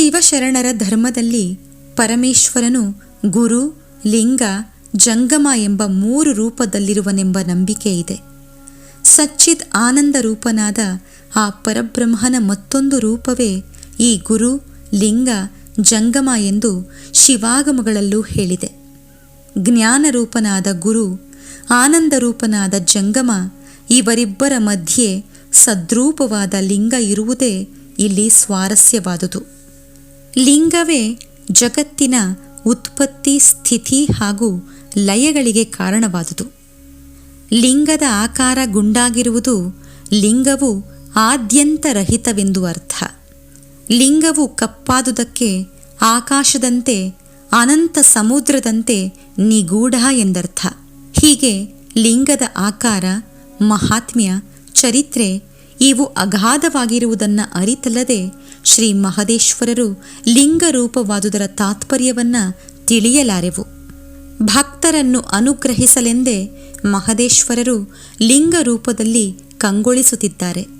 ಶಿವಶರಣರ ಧರ್ಮದಲ್ಲಿ ಪರಮೇಶ್ವರನು ಗುರು, ಲಿಂಗ, ಜಂಗಮ ಎಂಬ ಮೂರು ರೂಪದಲ್ಲಿರುವನೆಂಬ ನಂಬಿಕೆ ಇದೆ. ಸಚ್ಚಿದ್ ಆನಂದ ರೂಪನಾದ ಆ ಪರಬ್ರಹ್ಮನ ಮತ್ತೊಂದು ರೂಪವೇ ಈ ಗುರು, ಲಿಂಗ, ಜಂಗಮ ಎಂದು ಶಿವಾಗಮಗಳಲ್ಲೂ ಹೇಳಿದೆ. ಜ್ಞಾನ ರೂಪನಾದ ಗುರು ಆನಂದ ರೂಪನಾದ ಜಂಗಮ, ಇವರಿಬ್ಬರ ಮಧ್ಯೆ ಸದ್ರೂಪವಾದ ಲಿಂಗ ಇರುವುದೇ ಇಲ್ಲಿ ಸ್ವಾರಸ್ಯವಾದುದು. ಲಿಂಗವೇ ಜಗತ್ತಿನ ಉತ್ಪತ್ತಿ, ಸ್ಥಿತಿ ಹಾಗೂ ಲಯಗಳಿಗೆ ಕಾರಣವಾದುದು. ಲಿಂಗದ ಆಕಾರ ಗುಂಡಾಗಿರುವುದು ಲಿಂಗವು ಆದ್ಯಂತರಹಿತವೆಂದು ಅರ್ಥ. ಲಿಂಗವು ಕಪ್ಪಾದುದಕ್ಕೆ, ಆಕಾಶದಂತೆ, ಅನಂತ ಸಮುದ್ರದಂತೆ ನಿಗೂಢ ಎಂದರ್ಥ. ಹೀಗೆ ಲಿಂಗದ ಆಕಾರ, ಮಹಾತ್ಮ್ಯ, ಚರಿತ್ರೆ ಇವು ಅಗಾಧವಾಗಿರುವುದನ್ನು ಅರಿತಲ್ಲದೆ ಶ್ರೀ ಮಹದೇಶ್ವರರು ಲಿಂಗರೂಪವಾದುದರ ತಾತ್ಪರ್ಯವನ್ನು ತಿಳಿಯಲಾರೆವು. ಭಕ್ತರನ್ನು ಅನುಗ್ರಹಿಸಲೆಂದೇ ಮಹದೇಶ್ವರರು ಲಿಂಗ ರೂಪದಲ್ಲಿ ಕಂಗೊಳಿಸುತ್ತಿದ್ದಾರೆ.